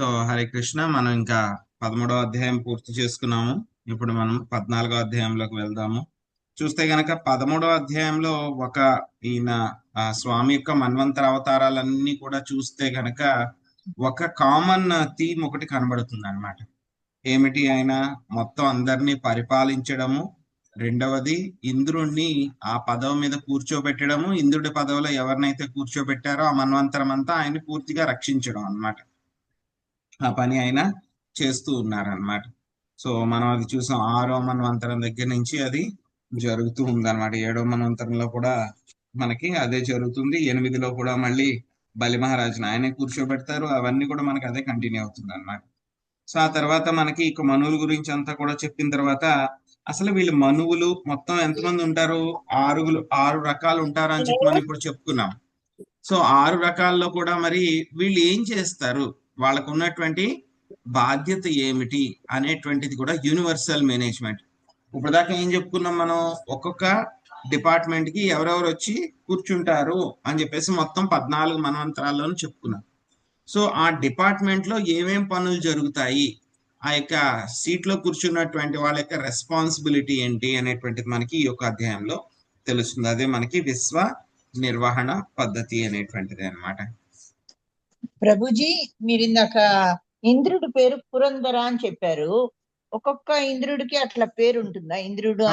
So Hare Krishna మనం ఇంకా పదమూడవ అధ్యాయం పూర్తి చేసుకున్నాము. ఇప్పుడు మనం పద్నాలుగో అధ్యాయంలోకి వెళ్దాము. చూస్తే గనక పదమూడవ అధ్యాయంలో ఒక ఈయన స్వామి యొక్క మన్వంతర అవతారాలన్నీ కూడా చూస్తే గనక ఒక కామన్ థీమ్ ఒకటి కనబడుతుంది అనమాట ఏమిటి ఆయన? మొత్తం అందరినీ పరిపాలించడము. రెండవది ఇంద్రుణ్ణి ఆ పదవి మీద కూర్చోబెట్టడము. ఇంద్రుడి పదవిలో ఎవరినైతే కూర్చోబెట్టారో ఆ మన్వంతరం అంతా ఆయన పూర్తిగా రక్షించడం అన్నమాట. ఆ పని ఆయన చేస్తూ ఉన్నారనమాట సో మనం అది చూసాం ఆరో మన్వంతరం దగ్గర నుంచి అది జరుగుతూ ఉందన్నమాట. ఏడో మన్వంతరంలో కూడా మనకి అదే జరుగుతుంది. ఎనిమిదిలో కూడా మళ్ళీ బలి మహారాజుని ఆయనే కూర్చోబెడతారు. అవన్నీ కూడా మనకి అదే కంటిన్యూ అవుతుంది అనమాట సో ఆ తర్వాత మనకి ఇక మనువుల గురించి అంతా కూడా చెప్పిన తర్వాత అసలు వీళ్ళు మనువులు మొత్తం ఎంతమంది ఉంటారు? ఆరుగులు ఆరు రకాలు ఉంటారు అని చెప్పి మనం ఇప్పుడు చెప్పుకున్నాం. సో ఆరు రకాల్లో కూడా మరి వీళ్ళు ఏం చేస్తారు? వాళ్ళకు ఉన్నటువంటి బాధ్యత ఏమిటి అనేటువంటిది కూడా యూనివర్సల్ మేనేజ్మెంట్ ఇప్పుడు దాకా ఏం చెప్పుకున్నాం మనం? ఒక్కొక్క డిపార్ట్మెంట్కి ఎవరెవరు వచ్చి కూర్చుంటారు అని చెప్పేసి మొత్తం పద్నాలుగు మనవంతరాల్లోనూ చెప్పుకున్నాం. సో ఆ డిపార్ట్మెంట్లో ఏమేం పనులు జరుగుతాయి? ఆ యొక్క సీట్లో కూర్చున్నటువంటి వాళ్ళ యొక్క రెస్పాన్సిబిలిటీ ఏంటి అనేటువంటిది మనకి ఈ యొక్క అధ్యాయంలో తెలుస్తుంది. అదే మనకి విశ్వ నిర్వహణ పద్ధతి అనేటువంటిది అన్నమాట. ప్రభుజీ మీరు ఇందాక ఇంద్రుడి పేరు పురంధర అని చెప్పారు. ఒక్కొక్క ఇంద్రుడికి అట్లా పేరు ఉంటుందా? ఇంద్రుడు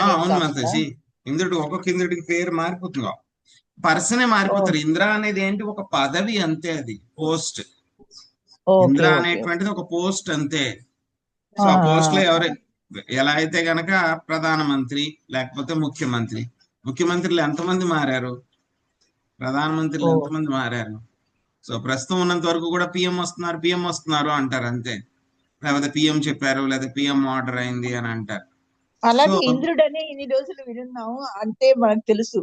ఇంద్రుడు ఒక్కొక్క ఇంద్రుడికి పేరు మారిపోతుందా పర్సనే మారిపోతారు. ఇంద్ర అనేది ఏంటి? ఒక పదవి అంతే అది. పోస్ట్. ఇంద్ర. అనేటువంటిది ఒక పోస్ట్ అంతే. సో ఆ పోస్ట్లో ఎవరు? ఎలా అయితే గనక ప్రధానమంత్రి లేకపోతే ముఖ్యమంత్రి. ముఖ్యమంత్రులు ఎంతమంది మారారు? ప్రధానమంత్రులు. ఎంతమంది మారారు? సో ప్రస్తుతం ఉన్నంత వరకు కూడా పిఎం వస్తున్నారు పిఎం వస్తున్నారు అంటారు అంతే. లేకపోతే పిఎం చెప్పారు లేదా పిఎం ఆర్డర్ అయింది అని అంటారు. అలాగే ఇంద్రుడు అనే ఇన్ని రోజులు వినున్నాము అంతే మనకు తెలుసు.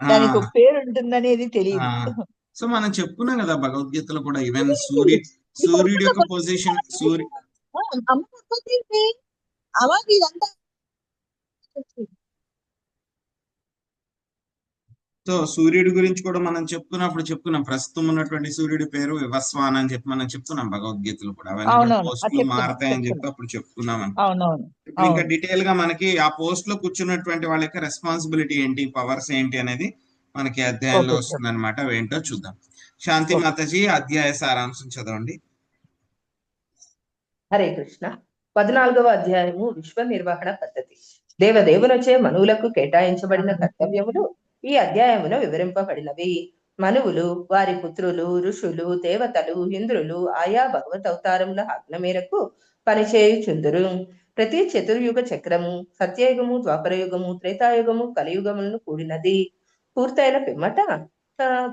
దానికి ఒక పేరు ఉంటుందనేది తెలియదు. సో మనం చెప్పుకున్నాం కదా భగవద్గీతలో కూడా ఈవెన్ సూర్యు సూర్యుడి యొక్క పొజిషన్ సూర్యు అమ్మ అలాగే ఇదంతా సో సూర్యుడి గురించి కూడా మనం చెప్పుకున్నప్పుడు చెప్పుకున్నాం. ప్రస్తుతం ఉన్నటువంటి సూర్యుడి పేరు వివస్వాన్ అని చెప్పి మనం చెప్తున్నాం భగవద్గీతలో కూడా. అవన్నీ పోస్టులు మారతాయని చెప్పి. అప్పుడు చెప్పుకున్నాం ఇప్పుడు ఇంకా. డీటెయిల్గా మనకి ఆ పోస్ట్లో కూర్చున్నటువంటి వాళ్ళ యొక్క రెస్పాన్సిబిలిటీ ఏంటి? పవర్స్ ఏంటి అనేది మనకి అధ్యాయంలో వస్తుంది అనమాట అవేంటో చూద్దాం. శాంతి. మాతాజీ అధ్యాయ సారాంశం చదవండి. హరే కృష్ణ. పద్నాలుగవ అధ్యాయము విశ్వ నిర్వహణ పద్ధతి. దేవదేవునచే మనువులకు కేటాయించబడిన కర్తవ్యములు ఈ అధ్యాయమున వివరింపబడినవి. మనువులు వారి పుత్రులు ఋషులు దేవతలు ఇంద్రులు ఆయా భగవత్ అవతారముల ఆజ్ఞ మేరకు పనిచేయుచుందురు. ప్రతి చతుర్యుగ చక్రము సత్యయుగము ద్వాపరయుగము త్రేతాయుగము కలియుగములను కూడినది. పూర్తయిన పిమ్మట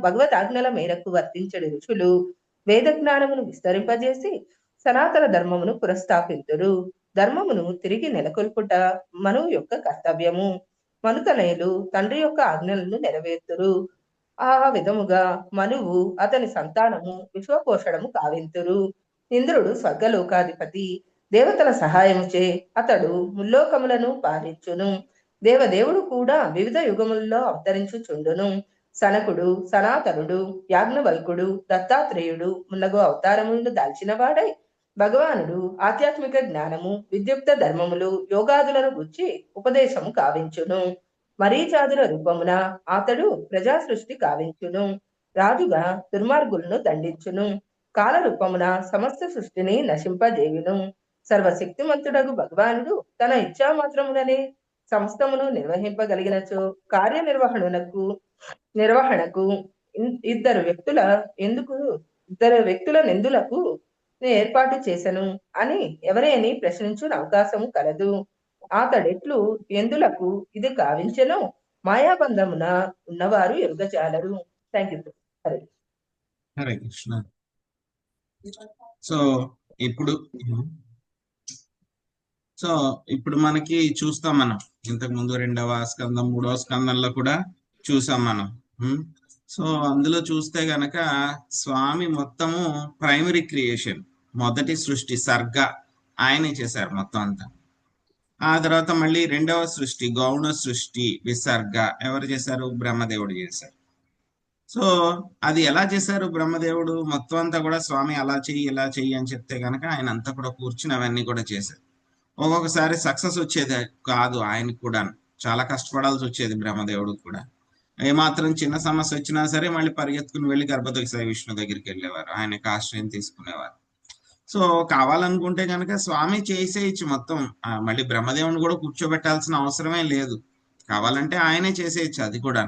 భగవత్ ఆజ్ఞల మేరకు వర్తించడు ఋషులు వేద జ్ఞానమును విస్తరింపజేసి సనాతన ధర్మమును పురస్థాపింతురు. ధర్మమును తిరిగి నెలకొల్పుట మనువు యొక్క కర్తవ్యము. మనుతనయులు తండ్రి యొక్క ఆజ్ఞలను నెరవేర్తురు. ఆ విధముగా మనువు అతని సంతానము విశ్వపోషణము కావింతురు. ఇంద్రుడు స్వర్గలోకాధిపతి దేవతల సహాయముచే అతడు ముల్లోకములను పాలించును. దేవదేవుడు కూడా వివిధ యుగములలో అవతరించుచుండును. సనకుడు సనాతనుడు యాజ్ఞవల్కుడు దత్తాత్రేయుడు మున్నగు అవతారములను దాల్చినవాడై భగవానుడు ఆధ్యాత్మిక జ్ఞానము విద్యుక్త ధర్మములు యోగాదులను గుర్చి ఉపదేశము కావించును. మరీచాదుల రూపమున అతడు ప్రజా సృష్టి కావించును. రాజుగా దుర్మార్గులను దండించును. కాల రూపమున సమస్త సృష్టిని నశింపజేయును. సర్వశక్తిమంతుడగు భగవానుడు తన ఇచ్చా మాత్రముననే సమస్తమును నిర్వహింపగలిగినచో కార్యనిర్వహణకు నిర్వహణకు ఇద్దరు వ్యక్తుల ఎందుకు ఇద్దరు వ్యక్తుల నిందులకు ఏర్పాటు చేశను అని ఎవరేని ప్రశ్నించున అవకాశము కలదు. అతడెట్లు ఎందులకు ఇది కావించెను మాయాబంధమున ఉన్నవారు ఎరుగజాలరు thank you Hare Hare Krishna so ఇప్పుడు సో ఇప్పుడు మనకి చూస్తాం మనం. ఇంతకు ముందు రెండవ స్కందం మూడవ స్కందంలో కూడా చూసాం మనం. Hmm? సో అందులో చూస్తే గనక స్వామి మొత్తము ప్రైమరీ క్రియేషన్ మొదటి సృష్టి సర్గ ఆయనే చేశారు మొత్తం అంతా. ఆ తర్వాత మళ్ళీ రెండవ సృష్టి గౌణ సృష్టి విసర్గ ఎవరు చేశారు? బ్రహ్మదేవుడు చేశారు. సో అది ఎలా చేశారు బ్రహ్మదేవుడు? మొత్తం అంతా కూడా స్వామి అలా చెయ్యి ఇలా చెయ్యి అని చెప్తే గనక ఆయన అంతా కూడా కూర్చుని అవన్నీ కూడా చేశారు. ఒక్కొక్కసారి సక్సెస్ వచ్చేది కాదు ఆయనకు కూడా చాలా కష్టపడాల్సి వచ్చేది బ్రహ్మదేవుడు కూడా. ఏమాత్రం చిన్న సమస్య వచ్చినా సరే మళ్ళీ పరిగెత్తుకుని వెళ్ళి గర్భదక్ష విష్ణు దగ్గరికి వెళ్ళేవారు. ఆయనకు ఆశ్రయం తీసుకునేవారు. సో కావాలనుకుంటే కనుక స్వామి చేసేయచ్చు మొత్తం. మళ్ళీ బ్రహ్మదేవుని కూడా కూర్చోబెట్టాల్సిన అవసరమే లేదు. కావాలంటే ఆయనే చేసేయచ్చు అది కూడా.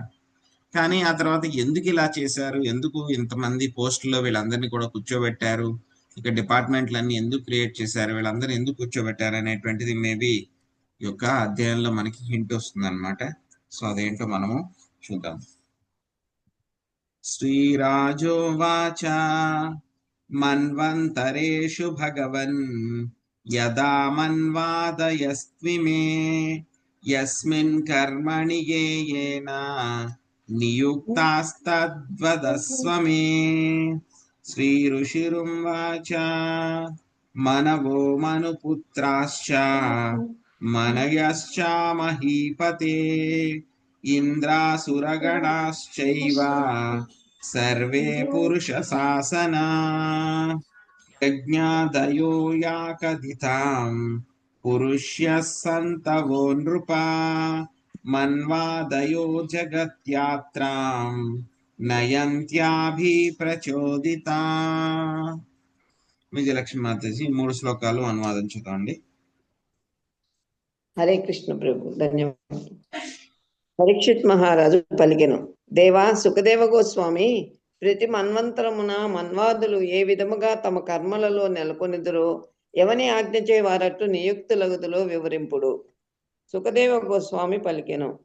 కానీ ఆ తర్వాత ఎందుకు ఇలా చేశారు? ఎందుకు ఇంతమంది పోస్టుల్లో వీళ్ళందరినీ కూడా కూర్చోబెట్టారు? ఇక డిపార్ట్మెంట్లన్నీ ఎందుకు క్రియేట్ చేశారు? వీళ్ళందరూ ఎందుకు కూర్చోబెట్టారు అనేటువంటిది మేబీ ఈ యొక్క అధ్యయనంలో మనకి హింట్ వస్తుంది అనమాట సో అదేంటో మనము చూద్దాం. శ్రీరాజోవాచ मन्वन्तरेषु भगवन्। यदा मन्वादयस्त् मे यस्मिन्कर्मणि येयेन नियुक्तास्तद्वदस्व मे। श्रीऋषिरुवाच मनवो मनुपुत्राश्च मनयश्च महीपते इन्द्रासुरगणाश्चैव। సర్వే పురుష శాసనా యజ్ఞాదయో యా కథితాం పురుష్య సంతవో నృప మన్వాదయో జగత్యాత్రాం నయంత్యాభిప్రచోదితా విజయలక్ష్మి మాతాజీ మూడు శ్లోకాలు అనువాదం చూద్దామండి. హరే కృష్ణ ప్రభు ధన్యవాదాలు. పరీక్షిత్ మహారాజు పలికెను. దేవా సుఖదేవ గోస్వామి ప్రతి మన్వంతరమున మన్వాదులు ఏ విధముగా తమ కర్మలలో నెలకొనిదురో ఎవని ఆజ్ఞ చేయవారట్టు నియుక్తులగుదులో వివరింపుడు. సుఖదేవ గోస్వామి పలికెను.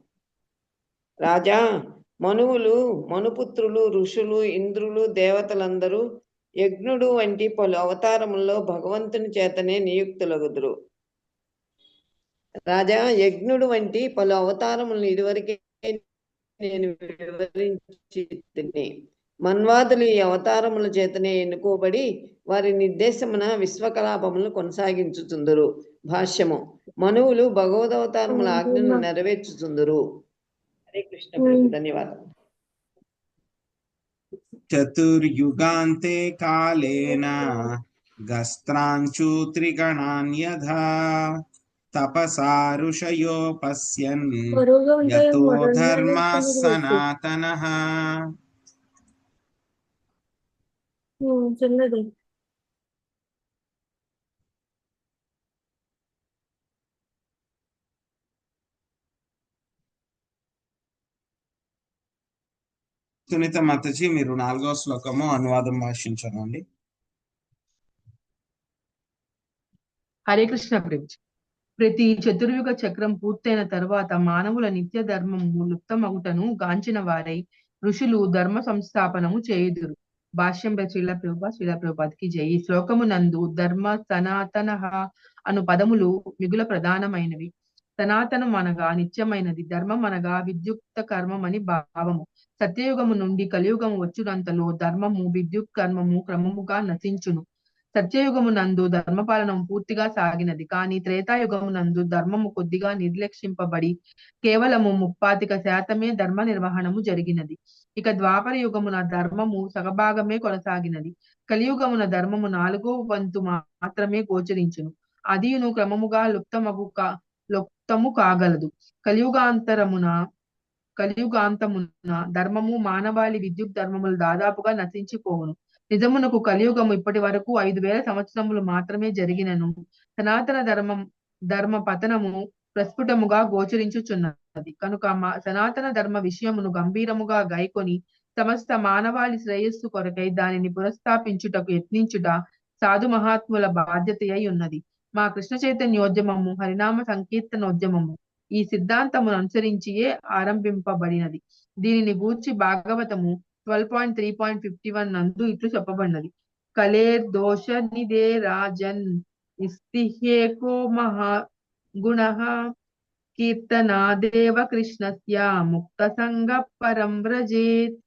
రాజా మనువులు మనుపుత్రులు ఋషులు ఇంద్రులు దేవతలందరూ యజ్ఞుడు వంటి పలు అవతారముల్లో భగవంతుని చేతనే నియుక్తులగుదురు. రాజా యజ్ఞుడు వంటి పలు అవతారములను ఇదివరకే నేను వివరించి తిని మన్వాదులు ఈ అవతారముల చేతనే ఎన్నుకోబడి వారి నిర్దేశమున విశ్వకలాపములను కొనసాగించుచుందురు. భాష్యము. మనువులు భగవదవతారముల ఆజ్ఞను నెరవేర్చుచుందురు. హరే కృష్ణ ధన్యవాదాలు చతుర్యుగాంతే కాలేన గస్త్రాంచు త్రిగణాన్ యథా తపసా ఋషయో పశ్యన్ యతో ధర్మ సనాతన చిన్నది. సునీత మాతజీ మీరు నాలుగో శ్లోకము అనువాదం భాషించానండి హరే కృష్ణ ప్రభుజీ ప్రతి చతుర్యుగ చక్రం పూర్తయిన తర్వాత మానవుల నిత్య ధర్మము లుప్తమగుటను గాంచిన వారై ఋషులు ధర్మ సంస్థాపనము చేయుదురు. భాష్యం శ్రీల ప్రభుపా శ్రీల ప్రభుపాదికి జై. ఈ శ్లోకము నందు ధర్మ సనాతన అను పదములు మిగుల ప్రధానమైనవి. సనాతనం అనగా నిత్యమైనది ధర్మం అనగా విద్యుక్త కర్మం అని భావము. సత్యయుగము నుండి కలియుగము వచ్చునంతలో ధర్మము విద్యుత్ కర్మము క్రమముగా నశించును. సత్యయుగము నందు ధర్మపాలనం పూర్తిగా సాగినది. కానీ త్రేతాయుగము నందు ధర్మము కొద్దిగా నిర్లక్షింపబడి కేవలము ముప్పాతిక శాతమే ధర్మ నిర్వహణము జరిగినది. ఇక ద్వాపర యుగమున ధర్మము సగభాగమే కొనసాగినది. కలియుగమున ధర్మము నాలుగో వంతు మాత్రమే గోచరించును. అదియును క్రమముగా లుప్తమగు కా లుప్తము కాగలదు. కలియుగాంతరమున కలియుగాంతమున ధర్మము మానవాళి విద్యుత్ ధర్మములు దాదాపుగా నశించిపోవును. నిజమునకు కలియుగం ఇప్పటి వరకు ఐదు వేల సంవత్సరములు మాత్రమే జరిగినను. సనాతన ధర్మం ధర్మ పతనము ప్రస్ఫుటముగా గోచరించుచున్నది. కనుక మా సనాతన ధర్మ విషయమును గంభీరముగా గైకొని సమస్త మానవాళి శ్రేయస్సు కొరకై దానిని పునఃస్థాపించుటకు యత్నించుట సాధు మహాత్ముల బాధ్యత అయి ఉన్నది. మా కృష్ణ చైతన్యోద్యమము హరినామ సంకీర్తనోద్యమము ఈ సిద్ధాంతమును అనుసరించియే ఆరంభింపబడినది. దీనిని గూర్చి భాగవతము twelve point three point fifty one నందు ఇట్లు చెప్పబడినది. కలేర్ దోష నిదే రాజన్ ఇస్తిహేకో మహా గుణ కీర్తనాదేవ కృష్ణస్య ముక్త సంగ పరం వ్రజేత్.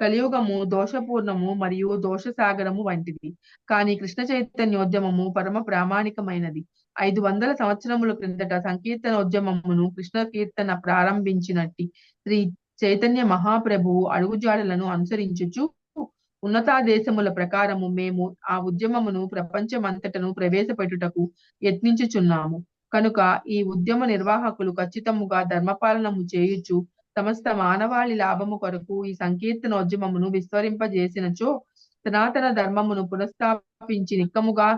కలియుగము దోషపూర్ణము మరియు దోష సాగరము వంటిది. కానీ కృష్ణ చైతన్యోద్యమము పరమ ప్రామాణికమైనది. ఐదు వందల సంవత్సరముల క్రిందట సంకీర్తనోద్యమమును కృష్ణ కీర్తన ప్రారంభించినట్టి శ్రీ చైతన్య మహాప్రభువు అడుగుజాడలను అనుసరించుచు ఉన్నతాదేశముల ప్రకారము మేము ఆ ఉద్యమమును ప్రపంచమంతటను ప్రవేశపెట్టుటకు యత్నించుచున్నాము. కనుక ఈ ఉద్యమ నిర్వాహకులు ఖచ్చితముగా ధర్మపాలనము చేయుచు సమస్త మానవాళి లాభము కొరకు ఈ సంకీర్తనోద్యమమును విస్తరింపజేసినచో సనాతన ధర్మమును పునఃస్థాపించి నిక్కముగా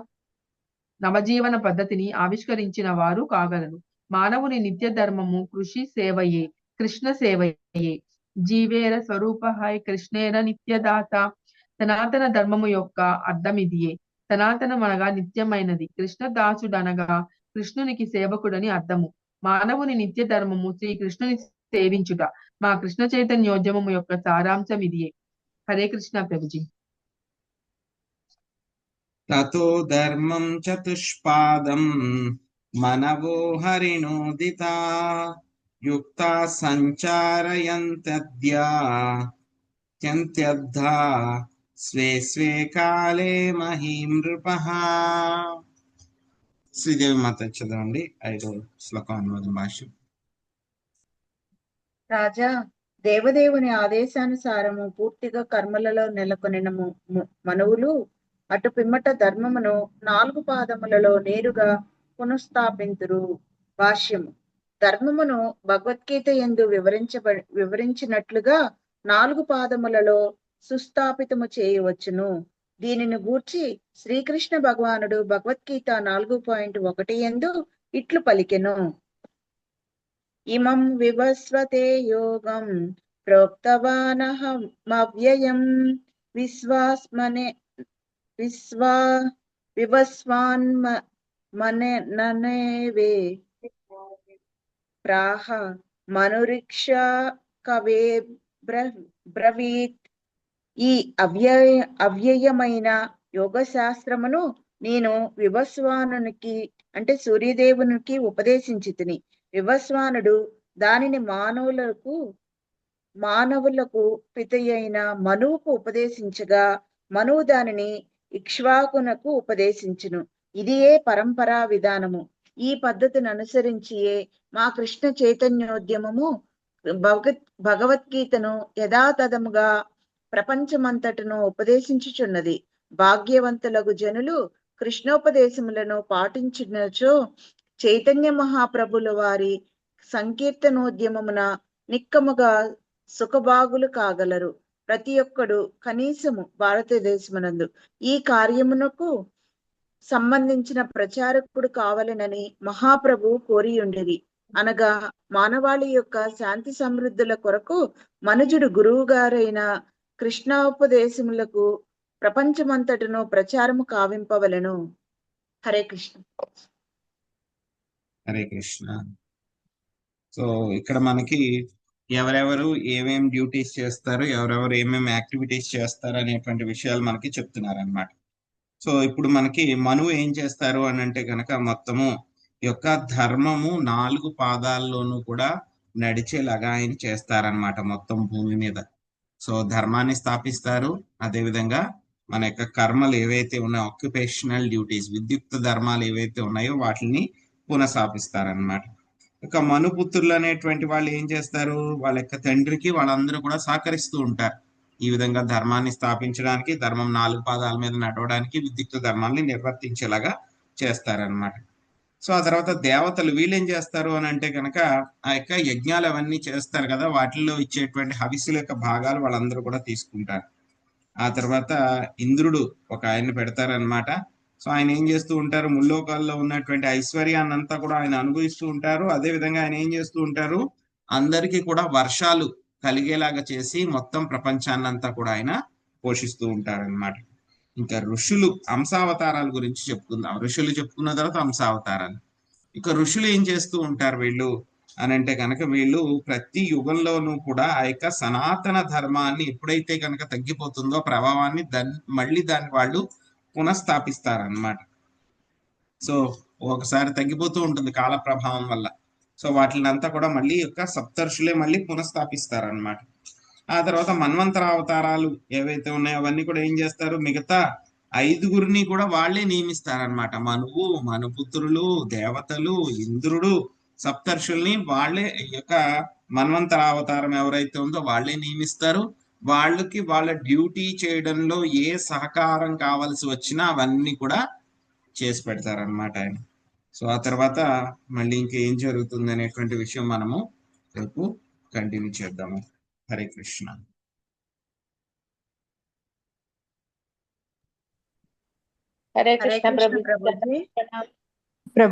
నవజీవన పద్ధతిని ఆవిష్కరించిన వారు కాగలరు. మానవుని నిత్య ధర్మము కృషి సేవయే. కృష్ణ సేవయే జీవేర స్వరూప స్వరూపహాయ్ కృష్ణేర నిత్యదాత. సనాతన ధర్మము యొక్క అర్థం ఇదియే సనాతనం అనగా నిత్యమైనది. కృష్ణ దాసుడనగా కృష్ణునికి సేవకుడని అర్థము. మానవుని నిత్య ధర్మము శ్రీ కృష్ణుని సేవించుట. మా కృష్ణ చైతన్యోద్యమము యొక్క సారాంశం ఇదియే హరే కృష్ణ ప్రభుజీ. తతో ధర్మం చతుష్పాదం. మనవో హరిణోదితా. యుక్త సంచారయంత్యద్యా స్వే స్వే కాలే మహీ నృప శ్రీదేవి మాత చదవండి ఐదో శ్లోకం అనువాదం భాష రాజా దేవదేవుని ఆదేశానుసారము పూర్తిగా కర్మలలో నెలకొనిన ము- మనువులు అటు పిమ్మట ధర్మమును నాలుగు పాదములలో నేరుగా పునఃస్థాపింతురు. భాష్యము. ధర్మమును భగవద్గీత ఎందు వివరించబ వివరించినట్లుగా నాలుగు పాదములలో సుస్థాపితము చేయవచ్చును. దీనిని గూర్చి శ్రీకృష్ణ భగవానుడు భగవద్గీత నాలుగు పాయింట్ ఒకటి ఎందు ఇట్లు పలికెను. ఇమం వివస్వతే యోగం ప్రోక్తవానహమవ్యయం విశ్వాస్మనే విశ్వా వివస్వాన్మ మనే ననేవే ప్రాహ మనురిక్ష కవే బ్ర- బ్రవీత్ ఈ అవ్యయ అవ్యయమైన యోగ శాస్త్రమును నేను వివస్వానునికి అంటే సూర్యదేవునికి ఉపదేశించి తిని వివస్వానుడు దానిని మానవులకు మానవులకు పితయైన మనువుకు ఉపదేశించగా మనువు దానిని ఇక్ష్వాకునకు ఉపదేశించును. ఇదియే పరంపరా విధానము. ఈ పద్ధతిని అనుసరించియే మా కృష్ణ చైతన్యోద్యమము భగవత్ భగవద్గీతను యథాతథముగా ప్రపంచమంతటను ఉపదేశించుచున్నది. భాగ్యవంతులకు జనులు కృష్ణోపదేశములను పాటించినచో చైతన్య మహాప్రభుల వారి సంకీర్తనోద్యమమున నిక్కముగా సుఖభాగులు కాగలరు. ప్రతి ఒక్కడు కనీసము భారతదేశమునందు. ఈ కార్యమునకు సంబంధించిన ప్రచారకుడు కావాలనని మహాప్రభు కోరి ఉండేది అనగా మానవాళి యొక్క శాంతి సమృద్ధుల కొరకు మనుజుడు గురువు గారైన కృష్ణోపదేశములకు ప్రపంచమంతటను ప్రచారము కావింపవలను. హరే కృష్ణ. హరే కృష్ణ. సో ఇక్కడ మనకి ఎవరెవరు ఏమేం డ్యూటీస్ చేస్తారు ఎవరెవరు ఏమేమి యాక్టివిటీస్ చేస్తారు అనేటువంటి విషయాలు మనకి చెప్తున్నారు అనమాట సో ఇప్పుడు మనకి మనువు ఏం చేస్తారు అని అంటే కనుక మొత్తము ఈ యొక్క ధర్మము నాలుగు పాదాల్లోనూ కూడా నడిచేలాగా ఆయన చేస్తారనమాట మొత్తం భూమి మీద. సో ధర్మాన్ని స్థాపిస్తారు. అదేవిధంగా మన యొక్క కర్మలు ఏవైతే ఉన్నాయో ఆక్యుపేషనల్ డ్యూటీస్ విద్యుక్త ధర్మాలు ఏవైతే ఉన్నాయో వాటిని పునఃస్థాపిస్తారనమాట ఇక మనుపుత్రులు అనేటువంటి వాళ్ళు ఏం చేస్తారు? వాళ్ళ యొక్క తండ్రికి వాళ్ళందరూ కూడా సహకరిస్తూ ఉంటారు. ఈ విధంగా ధర్మాన్ని స్థాపించడానికి ధర్మం నాలుగు పాదాల మీద నడవడానికి విద్యుక్త ధర్మాన్ని నిర్వర్తించేలాగా చేస్తారనమాట సో ఆ తర్వాత దేవతలు వీళ్ళు ఏం చేస్తారు అని అంటే కనుక ఆ యొక్క యజ్ఞాలు అవన్నీ చేస్తారు కదా వాటిల్లో ఇచ్చేటువంటి హవిస్సుల యొక్క భాగాలు వాళ్ళందరూ కూడా తీసుకుంటారు. ఆ తర్వాత ఇంద్రుడు ఒక ఆయన్ని పెడతారనమాట సో ఆయన ఏం చేస్తూ ఉంటారు? ముల్లోకాల్లో ఉన్నటువంటి ఐశ్వర్యాన్నంతా కూడా ఆయన అనుభవిస్తూ ఉంటారు. అదే విధంగా ఆయన ఏం చేస్తూ ఉంటారు? అందరికీ కూడా వర్షాలు కలిగేలాగా చేసి మొత్తం ప్రపంచాన్నంతా కూడా ఆయన పోషిస్తూ ఉంటారన్నమాట. ఇంకా ఋషులు అంశావతారాల గురించి చెప్పుకుందాం. ఋషులు చెప్పుకున్న తర్వాత అంశావతారాలు. ఇక ఋషులు ఏం చేస్తూ ఉంటారు వీళ్ళు? అని అంటే కనుక వీళ్ళు ప్రతి యుగంలోనూ కూడా ఆ యొక్క సనాతన ధర్మాన్ని ఎప్పుడైతే కనుక తగ్గిపోతుందో ప్రభావాన్ని దాన్ని మళ్ళీ దాన్ని వాళ్ళు పునఃస్థాపిస్తారనమాట సో ఒకసారి తగ్గిపోతూ ఉంటుంది కాల ప్రభావం వల్ల. సో వాటిని అంతా కూడా మళ్ళీ యొక్క సప్తర్షులే మళ్ళీ పునఃస్థాపిస్తారనమాట ఆ తర్వాత మన్వంతర అవతారాలు ఏవైతే ఉన్నాయో అవన్నీ కూడా ఏం చేస్తారు? మిగతా ఐదుగురిని కూడా వాళ్ళే నియమిస్తారనమాట మనువు మనుపుత్రులు దేవతలు ఇంద్రుడు సప్తర్షుల్ని వాళ్ళే ఈ యొక్క మన్వంతర అవతారం ఎవరైతే ఉందో వాళ్ళే నియమిస్తారు. వాళ్ళకి వాళ్ళ డ్యూటీ చేయడంలో ఏ సహకారం కావాల్సి వచ్చినా అవన్నీ కూడా చేసి పెడతారన్నమాట ఆయన. సో ఆ తర్వాత మళ్ళీ ఇంకేం జరుగుతుంది అనేటువంటి విషయం మనము రేపు కంటిన్యూ చేద్దాము. హరే కృష్ణ. హరే కృష్ణ ప్రభు